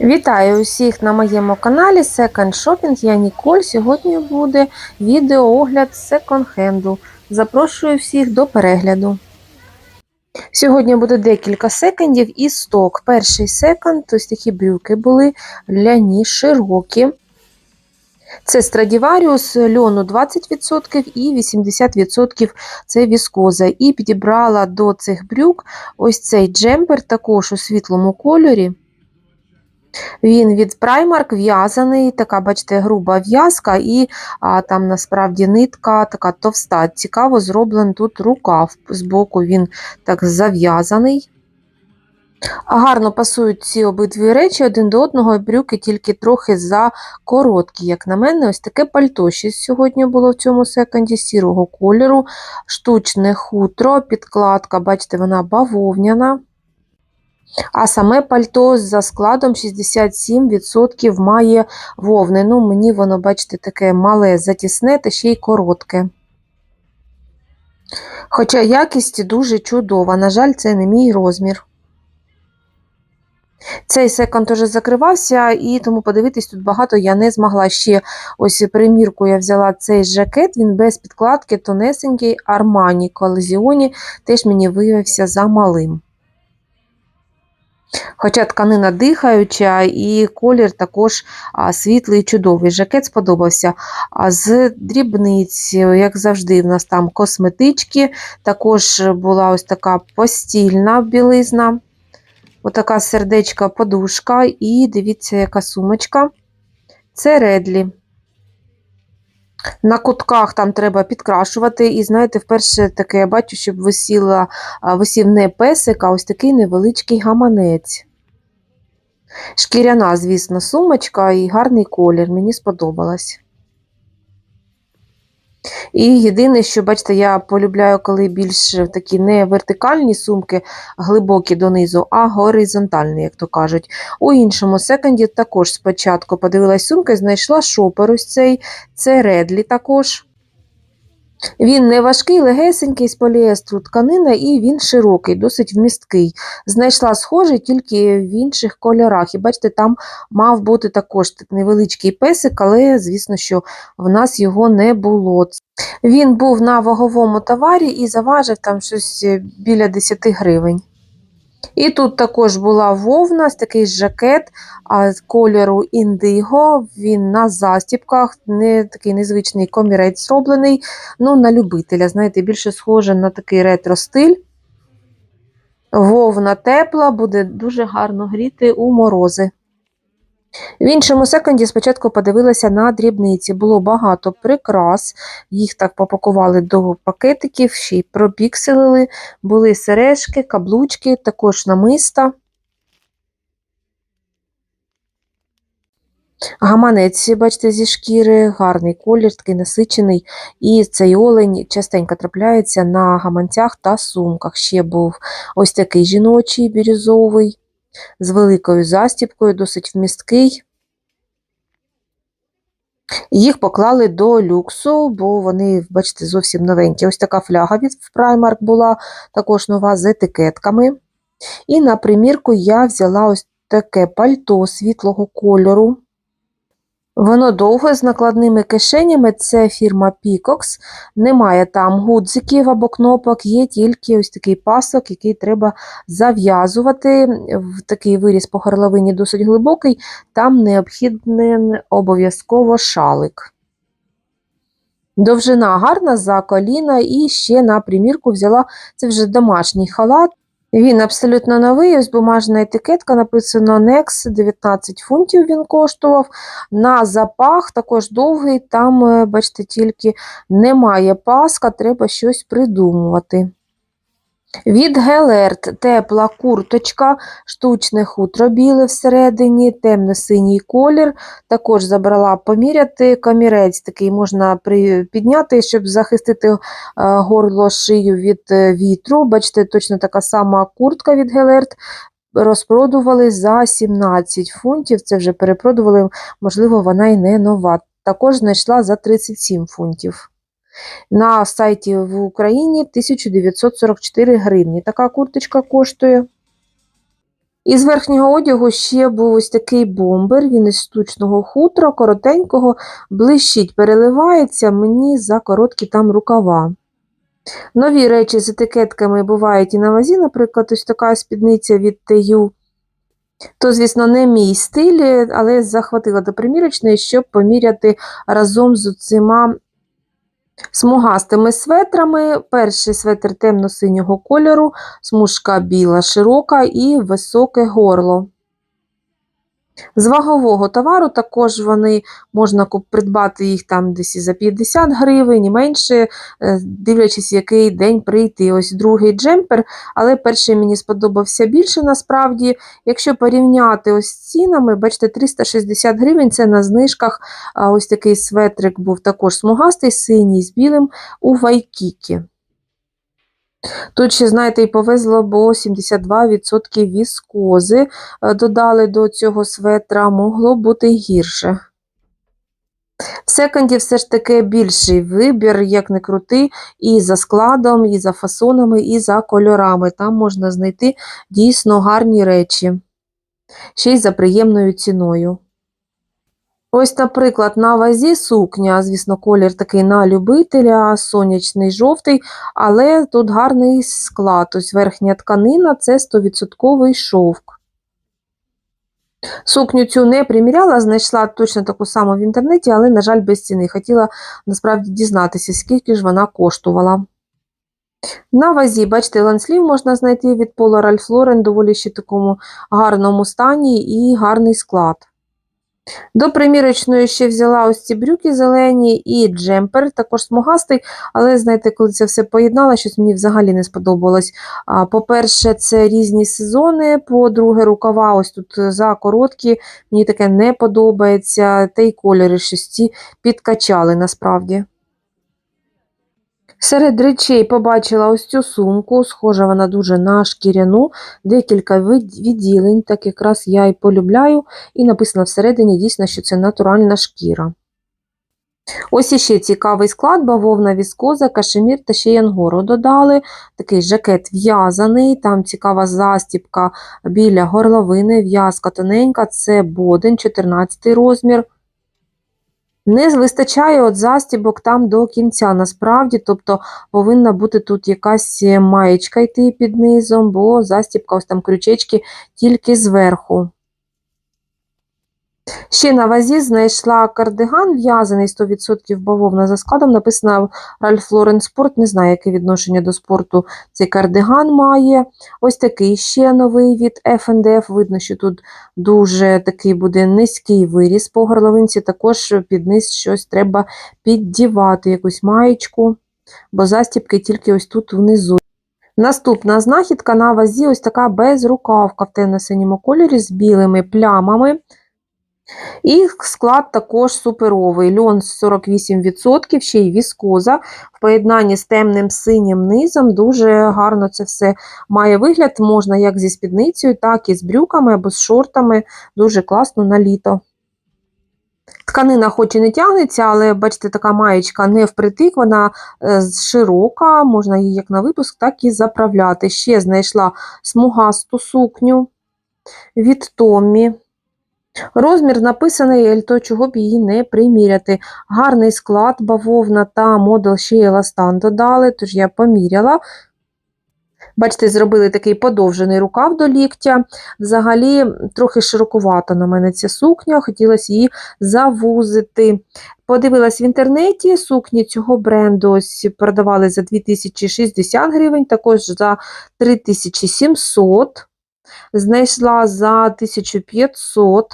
Вітаю усіх на моєму каналі Second Shopping. Я Ніколь. Сьогодні буде відеоогляд секонд-хенду. Запрошую всіх до перегляду. Сьогодні буде декілька секондів і сток. Перший секонд, ось такі брюки були ляні, широкі. Це Stradivarius, льону 20% і 80% це віскоза. І підібрала до цих брюк ось цей джемпер, також у світлому кольорі. Він від Primark в'язаний, така, бачите, груба в'язка, і а, там насправді нитка така товста. Цікаво, зроблений тут рукав. Збоку він так зав'язаний. Гарно пасують ці обидві речі один до одного, брюки тільки трохи за короткі, як на мене, ось таке пальто ще сьогодні було в цьому секонді сірого кольору, штучне хутро, підкладка, бачите, вона бавовняна. А саме пальто за складом 67% має вовни. Ну, мені воно, бачите, таке мале, затісне та ще й коротке. Хоча якість дуже чудова. На жаль, це не мій розмір. Цей секонд уже закривався, і тому подивитись тут багато я не змогла. Ще ось примірку я взяла цей жакет, він без підкладки, тонесенький Armani Collezione, теж мені виявився замалим. Хоча тканина дихаюча і колір також світлий і чудовий. Жакет сподобався. А з дрібниць, як завжди, в нас там косметички, також була ось така постільна білизна, отака сердечка подушка, і дивіться, яка сумочка. Це редлі. На кутках там треба підкрашувати, і знаєте, вперше таке я бачу, щоб висіла, висів не песик, а ось такий невеличкий гаманець. Шкіряна, звісно, сумочка і гарний колір, мені сподобалось. І єдине, що, бачите, я полюбляю, коли більш такі не вертикальні сумки, глибокі донизу, а горизонтальні, як то кажуть. У іншому секонді також спочатку подивилась сумки, знайшла шопер ось цей, це редлі також. Він не важкий, легесенький з поліестру тканина, і він широкий, досить вмісткий. Знайшла схожий тільки в інших кольорах. І бачите, там мав бути також невеличкий песик, але, звісно, що в нас його не було. Він був на ваговому товарі і заважив там щось біля 10 гривень. І тут також була вовна, такий жакет а, кольору індиго, він на застіпках, не такий незвичний комірець зроблений, ну, на любителя, знаєте, більше схоже на такий ретро-стиль. Вовна тепла, буде дуже гарно гріти у морози. В іншому секунді спочатку подивилася на дрібниці. Було багато прикрас, їх так попакували до пакетиків, ще й пропікселили. Були сережки, каблучки, також намиста. Гаманець, бачите, зі шкіри, гарний колір, такий насичений. І цей олень частенько трапляється на гаманцях та сумках. Ще був ось такий жіночий бірюзовий з великою застіпкою, досить вмісткий. Їх поклали до люксу, бо вони, бачите, зовсім новенькі. Ось така фляга від Primark була, також нова з етикетками. І на примірку я взяла ось таке пальто світлого кольору. Воно довге з накладними кишенями, це фірма Peacox. Немає там гудзиків або кнопок, є тільки ось такий пасок, який треба зав'язувати. В такий виріз по горловині досить глибокий, там необхідний обов'язково шалик. Довжина гарна за коліна, і ще на примірку взяла це вже домашній халат. Він абсолютно новий, ось бумажна етикетка, написано Nex, 19 фунтів він коштував. На запах також довгий, там, е, бачите, тільки немає паска, треба щось придумувати. Від Гелерт тепла курточка, штучне хутро біле всередині, темно-синій колір. Також забрала поміряти камірець, такий можна підняти, щоб захистити е, горло шию від е, вітру. Бачите, точно така сама куртка від Гелерт. Розпродували за 17 фунтів. Це вже перепродували, можливо, вона і не нова. Також знайшла за 37 фунтів. На сайті в Україні 1944 гривні. Така курточка коштує. Із верхнього одягу ще був ось такий бомбер, він із штучного хутра, коротенького, блищить, переливається мені за короткі там рукава. Нові речі з етикетками бувають і на вазі, наприклад, ось така спідниця від TU. То, звісно, не мій стиль, але захватила до примірочної, щоб поміряти разом з цими смугастими светрами. Перший светр темно-синього кольору, смужка біла, широка і високе горло. З вагового товару також вони можна придбати їх там десь за 50 гривень, і менше, е, дивлячись, який день прийти. Ось другий джемпер, але перший мені сподобався більше насправді. Якщо порівняти ось з цінами, бачите, 360 гривень це на знижках. Ось такий светрик був також смугастий, синій з білим у Вайкікі. Тут ще, знаєте, і повезло, бо 72% віскози е, додали до цього светра, могло бути гірше. В секонді все ж таки більший вибір, як не крути, і за складом, і за фасонами, і за кольорами. Там можна знайти дійсно гарні речі, ще й за приємною ціною. Ось, наприклад, на вазі сукня, звісно, колір такий на любителя, сонячний жовтий, але тут гарний склад. Ось верхня тканина це 100% шовк. Сукню цю не приміряла, знайшла точно таку саму в інтернеті, але, на жаль, без ціни. Хотіла насправді дізнатися, скільки ж вона коштувала. На вазі, бачите, ланслів можна знайти від Polar Ralph Lauren, доволі ще такому гарному стані і гарний склад. До примірочної ще взяла ось ці брюки зелені і джемпер, також смугастий, але знаєте, коли це все поєднала, щось мені взагалі не сподобалось. По-перше, це різні сезони, по-друге, рукава ось тут за короткі, мені таке не подобається, та й кольори щось ці підкачали насправді. Серед речей побачила ось цю сумку, схожа вона дуже на шкіряну, декілька відділень, так якраз я і полюбляю, і написано всередині дійсно, що це натуральна шкіра. Ось іще цікавий склад, бавовна віскоза, кашемір та ще янгору додали. Такий жакет в'язаний, там цікава застіпка біля горловини, в'язка тоненька, це боден, 14 розмір. Не вистачає от застібок там до кінця, насправді, тобто повинна бути тут якась е, маєчка йти під низом, бо застібка, ось там крючечки тільки зверху. Ще на вазі знайшла кардиган в'язаний 100% бавовна за складом. Написано Ralph Lauren Sport. Не знаю, яке відношення до спорту цей кардиган має. Ось такий ще новий від F&F. Видно, що тут дуже такий буде низький виріс по горловинці. Також під низ щось треба піддівати, якусь маєчку, бо застібки тільки ось тут внизу. Наступна знахідка на вазі ось така безрукавка в темно-синьому кольорі з білими плямами. І склад також суперовий. Льон 48%, ще й віскоза. В поєднанні з темним синім низом дуже гарно це все має вигляд. Можна як зі спідницею, так і з брюками або з шортами. Дуже класно на літо. Тканина хоч і не тягнеться, але бачите, така маєчка не впритик, вона е, широка, можна її як на випуск, так і заправляти. Ще знайшла смугасту сукню від Томмі. Розмір написаний, L, то чого б її не приміряти. Гарний склад, бавовна та модел ще й еластан додали, тож я поміряла. Бачите, зробили такий подовжений рукав до ліктя. Взагалі, трохи широкувата на мене ця сукня, хотілося її завузити. Подивилась в інтернеті, сукні цього бренду ось продавали за 2060 гривень, також за 3700. Знайшла за 1500,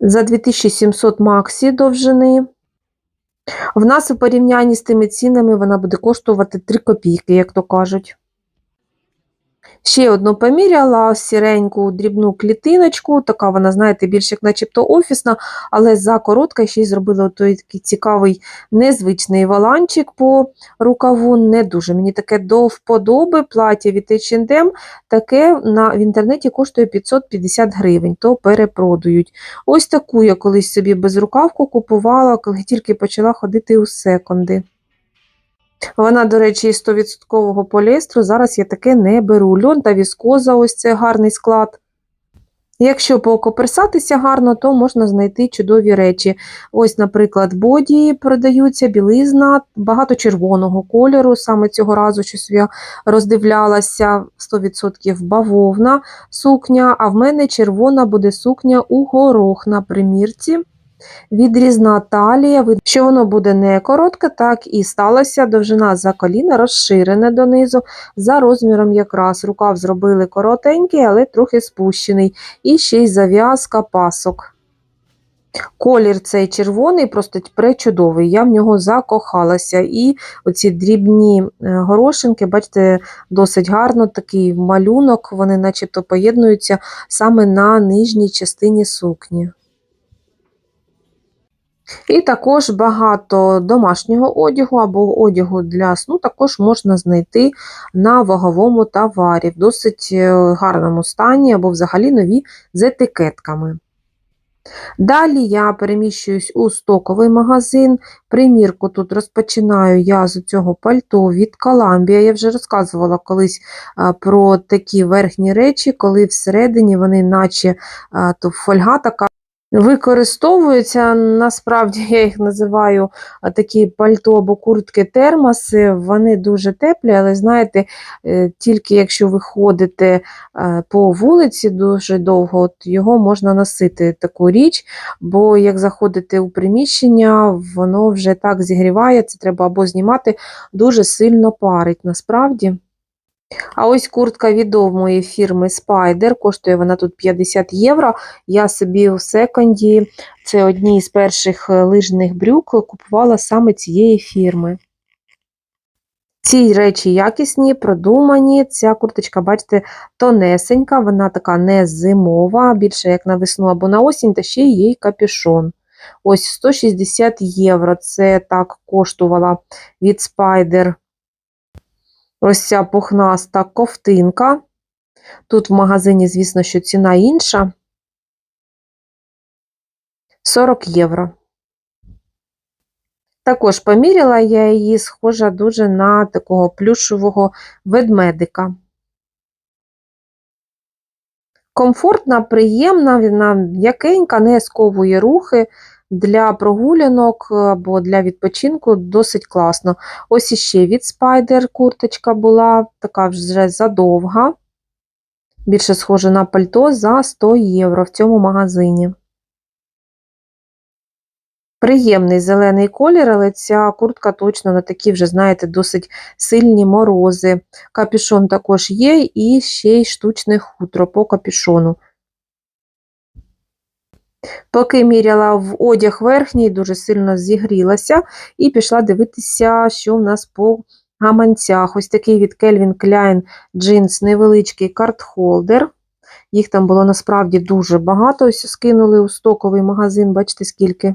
за 2700 максі довжини. В нас у порівнянні з тими цінами вона буде коштувати 3 копійки, як то кажуть. Ще одну поміряла сіреньку дрібну клітиночку, така вона, знаєте, більш як начебто офісна, але за коротка ще й зробила той такий цікавий незвичний валанчик по рукаву. Не дуже. Мені таке до вподоби плаття від H&M, таке на, в інтернеті коштує 550 гривень, то перепродають. Ось таку я колись собі безрукавку купувала, коли тільки почала ходити у секонди. Вона, до речі, із 100% поліестру. Зараз я таке не беру. Льон та віскоза, ось це гарний склад. Якщо покоперсатися гарно, то можна знайти чудові речі. Ось, наприклад, боді продаються, білизна, багато червоного кольору. Саме цього разу щось я роздивлялася 100% бавовна сукня, а в мене червона буде сукня у горох на примірці. Відрізна талія, що воно буде не коротке, так і сталося. Довжина за коліна розширене донизу, за розміром якраз. Рукав зробили коротенький, але трохи спущений. І ще й зав'язка пасок. Колір цей червоний, просто пречудовий. Я в нього закохалася. І оці дрібні е, горошинки, бачите, досить гарно такий малюнок, вони начебто поєднуються саме на нижній частині сукні. І також багато домашнього одягу або одягу для сну також можна знайти на ваговому товарі в досить е, гарному стані або взагалі нові з етикетками. Далі я переміщуюсь у стоковий магазин. Примірку тут розпочинаю я з цього пальто від Columbia. Я вже розказувала колись про такі верхні речі, коли всередині вони, наче то фольга така. Використовуються, насправді я їх називаю такі пальто або куртки термоси. Вони дуже теплі, але знаєте, е, тільки якщо ви ходите е, по вулиці дуже довго, от його можна носити таку річ, бо як заходите у приміщення, воно вже так зігріває, це треба або знімати, дуже сильно парить насправді. А ось куртка відомої фірми Spider, коштує вона тут 50 євро. Я собі у секонді, це одні з перших е, лижних брюк, купувала саме цієї фірми. Ці речі якісні, продумані. Ця курточка, бачите, тонесенька, вона така не зимова, більше як на весну або на осінь, та ще є й капюшон. Ось 160 євро. Це так коштувала від Spider ось ця пухнаста ковтинка. Тут в магазині, звісно, що ціна інша. 40 євро. Також поміряла я її, схожа дуже на такого плюшевого ведмедика. Комфортна, приємна, вона м'якенька, не сковує рухи для прогулянок або для відпочинку досить класно. Ось іще від Spider курточка була, така вже задовга, більше схожа на пальто за 100 євро в цьому магазині. Приємний зелений колір, але ця куртка точно на такі вже, знаєте, досить сильні морози. Капюшон також є, і ще й штучне хутро по капюшону. Поки міряла в одяг верхній, дуже сильно зігрілася, і пішла дивитися, що в нас по гаманцях. Ось такий від Calvin Klein джинс, невеличкий картхолдер. Їх там було насправді дуже багато. Ось скинули у стоковий магазин, бачите, скільки.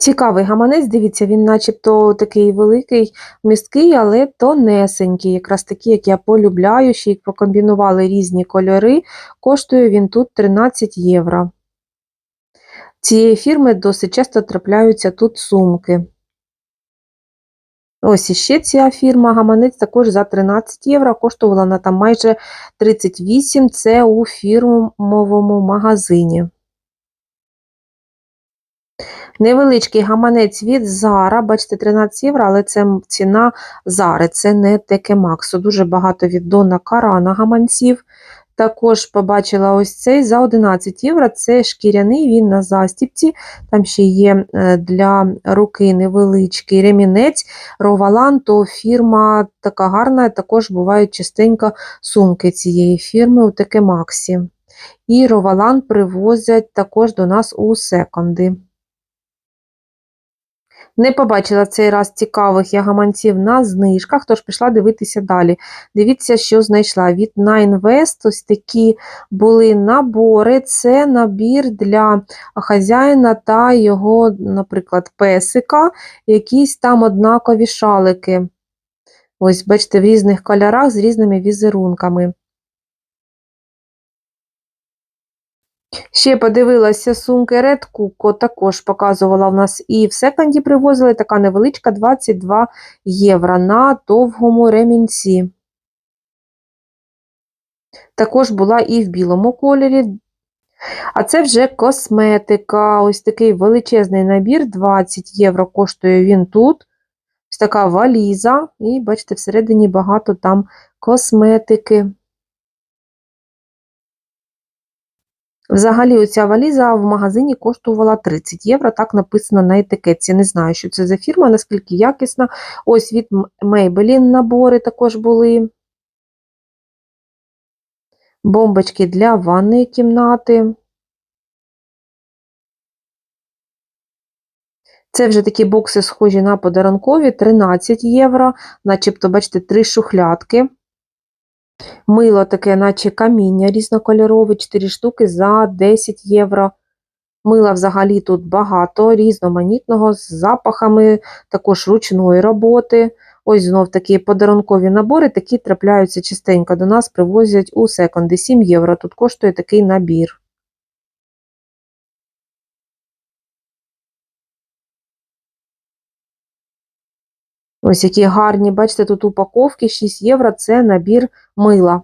Цікавий гаманець, дивіться, він начебто такий великий, місткий, але тонесенький, якраз такий, як я полюбляю, ще й покомбінували різні кольори. Коштує він тут 13 євро. Цієї фірми досить часто трапляються тут сумки. Ось іще ця фірма гаманець також за 13 євро, коштувала вона там майже 38 це у фірмовому магазині. Невеличкий гаманець від Zara, бачите, 13 євро, але це ціна Зари, це не Текемаксу. Дуже багато від Дона Карана гаманців. Також побачила ось цей за 11 євро. Це шкіряний, він на застіпці. Там ще є е, для руки невеличкий ремінець. Ровалан, то фірма така гарна, також бувають частенько сумки цієї фірми у Текемаксі. І Ровалан привозять також до нас у секонди. Не побачила цей раз цікавих я гаманців на знижках, тож пішла дивитися далі. Дивіться, що знайшла. Від Nine West ось такі були набори. Це набір для хазяїна та його, наприклад, песика, якісь там однакові шалики. Ось, бачите, в різних кольорах з різними візерунками. Ще подивилася сумки Red Cuco, також показувала в нас і в секонді привозили така невеличка 22 євро на довгому ремінці. Також була і в білому кольорі. А це вже косметика. Ось такий величезний набір, 20 євро коштує він тут. Ось така валіза, і бачите, всередині багато там косметики. Взагалі, оця валіза в магазині коштувала 30 євро, так написано на етикетці. Не знаю, що це за фірма, наскільки якісна. Ось від Maybelline набори також були. Бомбочки для ванної кімнати. Це вже такі бокси, схожі на подарункові, 13 євро, начебто, бачите, три шухлядки. Мило таке, наче каміння різнокольорове, 4 штуки за 10 євро. Мила взагалі тут багато, різноманітного, з запахами, також ручної роботи. Ось знов такі подарункові набори, такі трапляються частенько. До нас привозять у секонди 7 євро. Тут коштує такий набір. Ось які гарні, бачите, тут упаковки 6 євро це набір мила.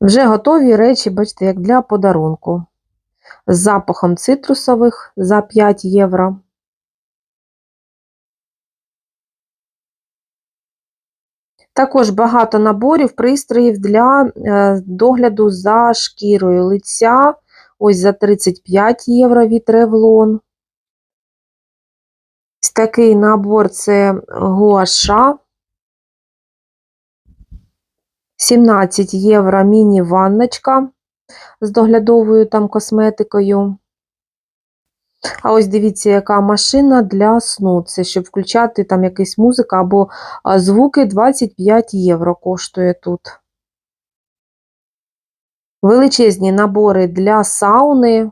Вже готові речі, бачите, як для подарунку. З запахом цитрусових за 5 євро. Також багато наборів, пристроїв для е, догляду за шкірою лиця. Ось за 35 євро від Revlon. Ось такий набор це гуаша. 17 євро міні-ванночка з доглядовою там косметикою. А ось дивіться, яка машина для сну. Це щоб включати там якась музика або звуки 25 євро коштує тут. Величезні набори для сауни.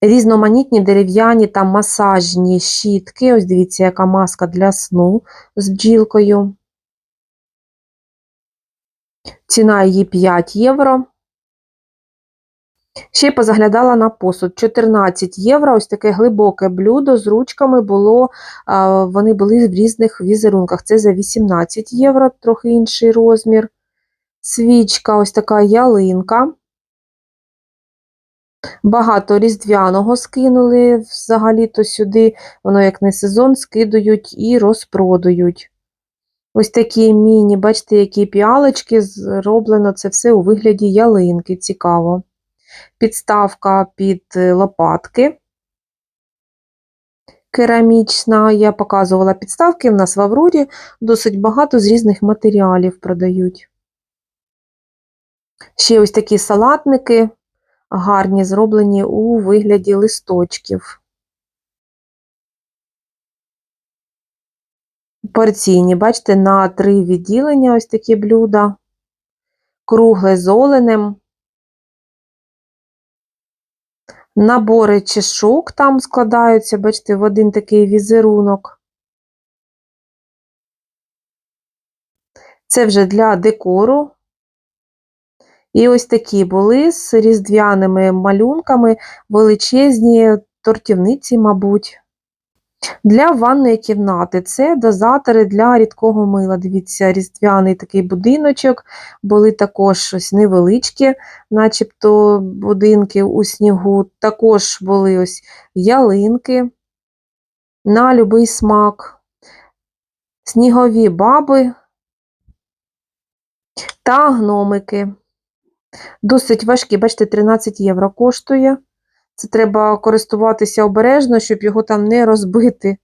Різноманітні дерев'яні та масажні щітки. Ось дивіться, яка маска для сну з бджілкою. Ціна її 5 євро. Ще позаглядала на посуд 14 євро. Ось таке глибоке блюдо з ручками було, вони були в різних візерунках. Це за 18 євро, трохи інший розмір. Свічка, ось така ялинка. Багато різдвяного скинули взагалі-то сюди, воно як не сезон, скидують і розпродають. Ось такі міні, бачите, які піалочки зроблено це все у вигляді ялинки, цікаво. Підставка під е, лопатки. Керамічна, я показувала підставки, в нас в Аврорі досить багато з різних матеріалів продають. Ще ось такі салатники гарні, зроблені у вигляді листочків. Порційні, бачите, на три відділення ось такі блюда, кругле з оленем. Набори чешок там складаються, бачите, в один такий візерунок. Це вже для декору. І ось такі були з різдвяними малюнками, величезні тортівниці, мабуть. Для ванної кімнати це дозатори для рідкого мила. Дивіться, різдвяний такий будиночок, були також ось невеличкі, начебто будинки у снігу, також були ось ялинки на любий смак, снігові баби та гномики. Досить важкі, бачите, 13 євро коштує. Це треба користуватися обережно, щоб його там не розбити.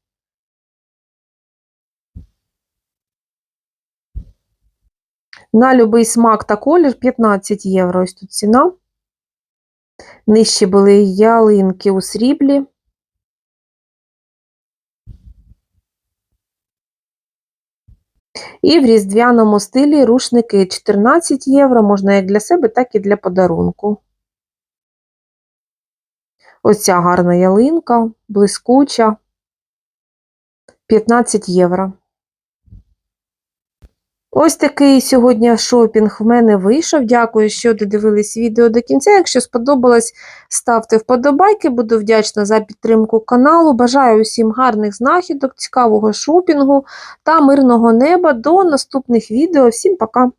На любий смак та колір 15 євро. Ось тут ціна. Нижче були ялинки у сріблі. І в різдвяному стилі рушники 14 євро, можна як для себе, так і для подарунку. Ось ця гарна ялинка, блискуча. 15 євро. Ось такий сьогодні шопінг в мене вийшов. Дякую, що додивились відео до кінця. Якщо сподобалось, ставте вподобайки. Буду вдячна за підтримку каналу. Бажаю усім гарних знахідок, цікавого шопінгу та мирного неба. До наступних відео. Всім пока!